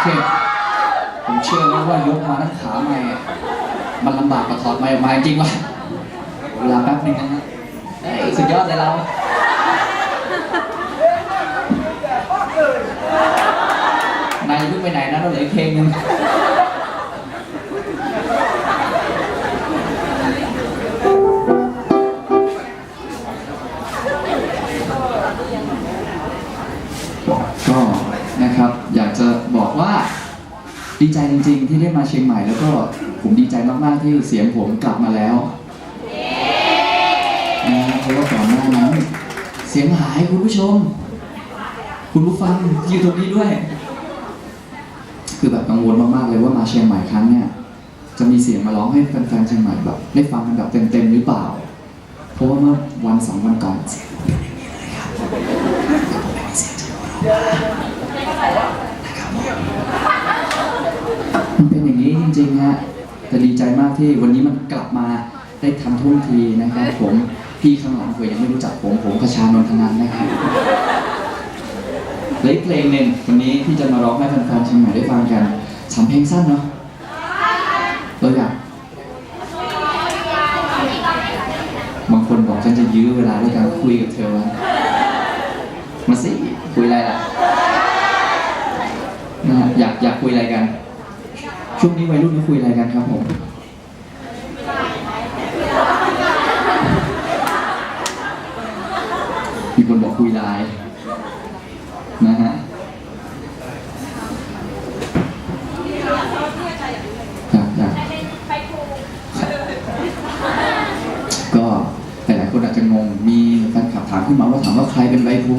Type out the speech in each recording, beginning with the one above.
เคผมเชื่อแล้วว่ายกมาทั้งขาไม่มันลำบากกว่าถอดไม่ออกมาจริงวะเวลาแป๊บนึงนะฮะเอ้ยสุดยอดเลยเรานายเพิ่งไปไหนนะเราเหลือเพลงนึง ดีใจจริง ๆ ที่ได้มาเชียงใหม่แล้วก็ผมดีใจมากๆที่เสียงผมกลับมาแล้วนะฮะเพราะว่าก่อนหน้านั้นเสียงหายคุณผู้ชม คุณผู้ฟังอยู่ตรงนี้ด้วย คือแบบกังวลมากๆเลยว่ามาเชียงใหม่ครั้งเนี่ยจะมีเสียงมาร้องให้แฟนๆเชียงใหม่แบบได้ฟังกันแบบเต็มๆหรือเปล่า เพราะว่าเมื่อวันสองวันก่อนเสียงผมเป็นอย่างนี้เลยครับผมไม่มีเสียงจะร้องนะครับมันเป็นอย่างนี้จ ริงๆฮะแต่ดีใจมากที่วันนี้มันกลับมาได้ทันท่วงทีนะครับผมพี่ข้างหลังเผื่อยังไม่รู้จักผมผมประชานนทนันนะครับเหลยเพลงหนึ่งวันนี้ที่จะมาร้องให้แฟนๆเชียงใหม่ได้ฟังกันสามเพลงสั้นเนาะเราอยากบางคนบอกฉันจะยื้อเวลาด้วยการคุยกับเธอว้มาสิคุยอะไรล่ะนะฮะอยากอยากคุยอะไรกัน ช่วงนี้วัยรุ่นเขาคุยอะไรกันครับผม มีคนบอกคุยไลน์นะฮะอยากอยากก็แต่หลายคนอาจจะงง มีแฟนคลับถามขึ้นมาว่าถามว่าใครเป็นใบพลู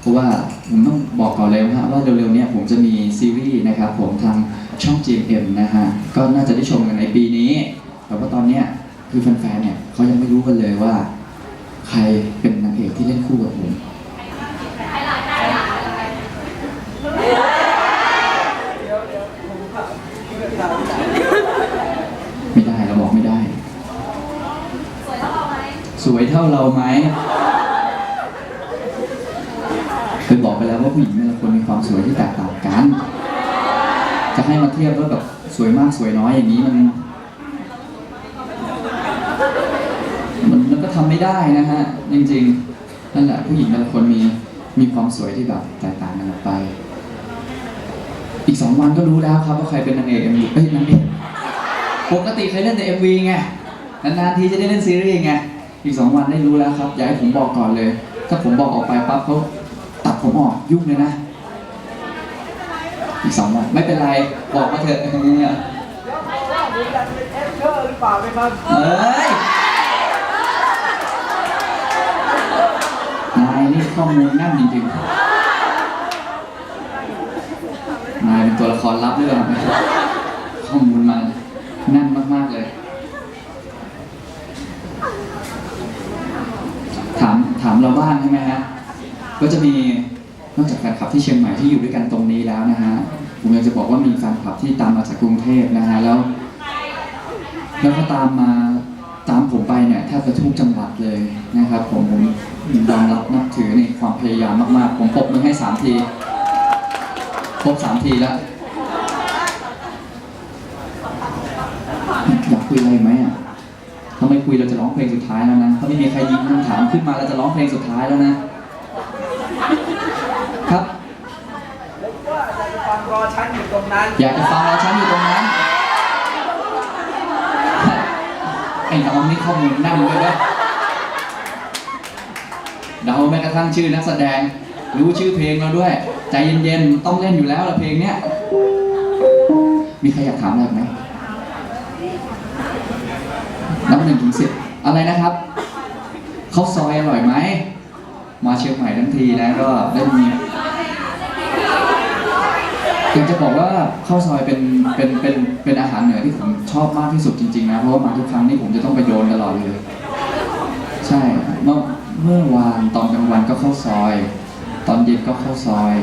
เพราะว่าผมต้องบอกก่อนเลยนะฮะว่าเร็วๆเนี้ผมจะมีซีรีส์นะครับผมทาง ช่อง GMM นะฮะ ก็น่าจะได้ชมกันในปีนี้ แต่ว่าตอนเนี้ยคือแฟนๆเนี่ยเขายังไม่รู้กันเลยว่า ใครเป็นนางเอกที่เล่นคู่กับผม ไม่ได้เราบอกไม่ได้ สวยเท่าเราไหมเคยบอกไปแล้วว่าผู้หญิงแต่ละคนมีความสวยที่แตกต่างกัน จะให้มาเทียบว่าแบบสวยมากสวยน้อยอย่างนี้มัน มันมันก็ทำไม่ได้นะฮะจริงๆนั่นแหละผู้หญิงแต่ละคนมีมีความสวยที่แบบแตกต่างกันออกไป อีกสองวันก็รู้แล้วครับว่าใครเป็นนางเอกเอ็มวีเอ้ยนางเอกปกติเคยเล่นแต่เอ็มวีไงนานๆทีจะได้เล่นซีรีส์ไงอีกสองวันได้รู้แล้วครับ อยากให้ผมบอกก่อนเลย ถ้าผมบอกออกไปปั๊บเขาตัดผมออกยุ่งเลยนะ อีกสองวันไม่เป็นไรบอกมาเถอะผมจะเป็นแอคเตอร์หรือเปล่าไหมครับเอ้ยนายนี่ข้อมูลแน่นจริงๆนายเป็นตัวละครลับด้วยหรอข้อมูลมาแน่นมากๆเลย ถามถามเราบ้างใช่ไหมฮะก็จะมี นอกจากแฟนคลับที่เชียงใหม่ที่อยู่ด้วยกันตรงนี้แล้วนะฮะผมอยากจะบอกว่ามีแฟนคลับที่ตามมาจากกรุงเทพนะฮะแล้ว แล้วก็ตามมาตามผมไปเนี่ยแทบจะทุกจังหวัดเลยนะครับผมผมยอมรับนับถือในความพยายามมากๆ ผมปรบมือให้สามทีครบสามทีแล้วอยากคุยอะไรไหมอะถ้าไม่คุยเราจะร้องเพลงสุดท้ายแล้วนะถ้าไม่มีใครยิงคำถามขึ้นมาเราจะร้องเพลงสุดท้ายแล้วนะ ครับ แล้วว่าจะไปฟัง รอฉันอยู่ตรงนั้น อยากจะฟังเราฉันอยู่ตรงนั้นไอ้น้องนี่ข้อมูลแน่นเลยนะเดาแม้กระทั่งชื่อนักแสดง รู้ชื่อเพลงเราด้วย ใจเย็นๆต้องเล่นอยู่แล้วละเพลงเนี้ย มีใครอยากถามอะไรไหมนับหนึ่งถึงสิบอะไรนะครับข้าวซอยอร่อยไหม มาเชียงใหม่ทั้งทีนะก็ได้มี อยากจะบอกว่าข้าวซอยเป็นเป็นเป็นเป็นอาหารเหนือที่ผมชอบมากที่สุดจริงๆนะเพราะว่ามาทุกครั้งนี่ผมจะต้องไปโดนตลอดเลย ใช่เมื่อเมื่อวานตอนกลางวันก็ข้าวซอย ตอนเย็นก็ข้าวซอย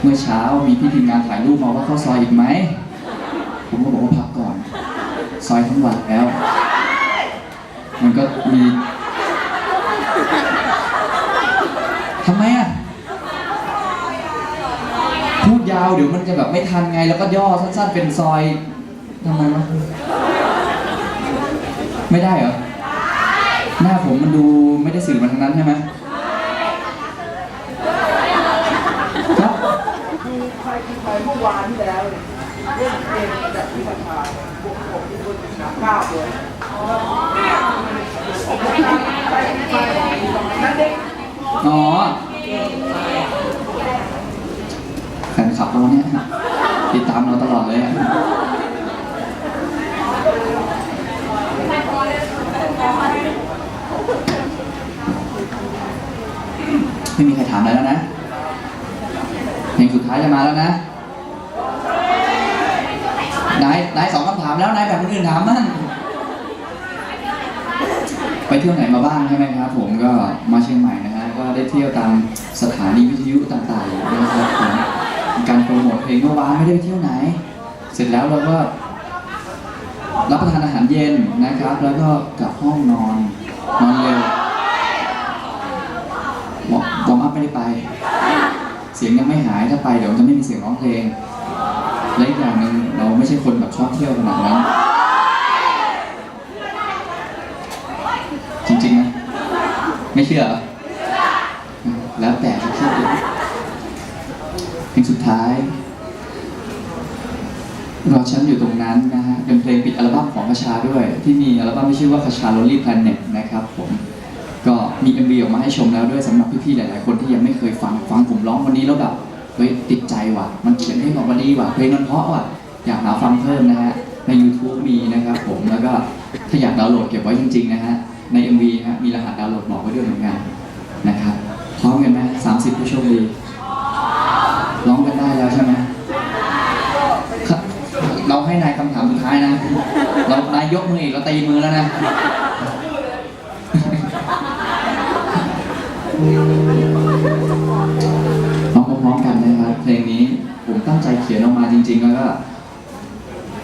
เมื่อเช้ามีพี่ทีมงานถ่ายรูปมาว่าข้าวซอยอีกไหมผมก็บอกว่าพักก่อน ซอยทั้งวันแล้ว มันก็มีทำไมอะ พูด ยาวเดี๋ยวมันจะแบบไม่ทันไง แล้วก็ย่อสั้นๆเป็นซอยทำไมวะไม่ได้เหรอหน้าผมมันดูไม่ได้สื่อมาทางนั้นใช่ไหมครับคือใครคือใครเมื่อวานที่แล้วเนี่ยเล่นเกมแบบที่ราคาบวกบวกที่คนสามเก้าเลยใครคือใครนั่นเด็กอ๋อแฟนค ลับเราเนี่ยติดตามเราตลอดเลยอะไม่มีใครถามอะไรแล้วนะเพลงสุดท้ายจะมาแล้วนะนายนายสองคำถามแล้วนายแบบคนอื่นถามมั่งไปเที่ยวไหนมาบ้างใช่ไหมครับ ผมก็มาเชียงใหม่นะฮะก็ได้เที่ยวตามสถานีวิทยุต่างๆนะครับผม การโปรโมทเพลงเมื่อวานไม่ได้ไปเที่ยวไหน เสร็จแล้วเราก็รับประทานอาหารเย็นนะครับ แล้วก็กลับห้องนอนนอนเร็ววอร์วอร์มอัพไม่ได้ไป เสียงยังไม่หายถ้าไปเดี๋ยวจะไม่มีเสียงร้องเพลงและอีกอย่างหนึ่งเราไม่ใช่คนแบบชอบเที่ยวขนาดนั้นจริงๆนะไม่เชื่อ แล้วแต่จะคิด เพลงสุดท้าย รอฉันอยู่ตรงนั้นนะฮะ เป็นเพลงปิดอัลบั้มของคชาด้วย ที่มีอัลบั้มที่ชื่อว่าคชา Lonely Planet นะครับผม ก็มี MV ออกมาให้ชมแล้วด้วยสำหรับพี่ๆหลายๆคนที่ยังไม่เคยฟัง ฟังผมร้องวันนี้แล้วแบบ เฮ้ยติดใจว่ะ มันเขียนเพลงออกมาดีว่ะ เพลงมันเพราะว่ะ อยากหาฟังเพิ่มนะฮะ ใน YouTube มีนะครับผม แล้วก็ถ้าอยากดาวน์โหลดเก็บไว้จริงๆนะฮะ ใน MV ฮะ มีรหัสดาวน์โหลดบอกไว้ด้วยเหมือนกันนะครับ พร้อมกันไหม30ผู้โชคดี ร้องกันได้แล้วใช่ไหมเราให้นายคำถามสุดท้ายนะ เรานายยกมืออีกเราตีมือแล้วนะร้องพร้อมๆกันนะครับเพลงนี้ผมตั้งใจเขียนออกมาจริง ๆ แล้วก็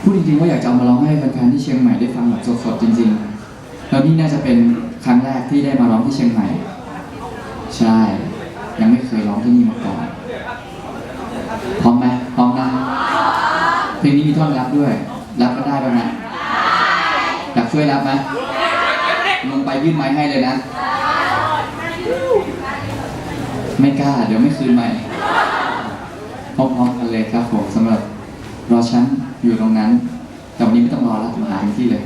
พูดจริงๆว่าอยากจะเอามาร้องให้แฟนๆที่เชียงใหม่ได้ฟังแบบสดๆจริงๆ แล้วนี่น่าจะเป็นครั้งแรกที่ได้มาร้องที่เชียงใหม่ ใช่ ยังไม่เคยร้องที่นี่มาก่อน พร้อมไหมพร้อมนะเพลงนี้มีท่อนรับด้วย รับก็ได้ป่ะนะอยากช่วยรับไหมลงไปยื่นไม้ให้เลยนะ ไม่กล้า เดี๋ยวไม่คืนใหม่พร้อมๆกันเลยครับผมสำหรับรอฉันอยู่ตรงนั้น แต่วันนี้ไม่ต้องรอแล้วมาหาที่เลย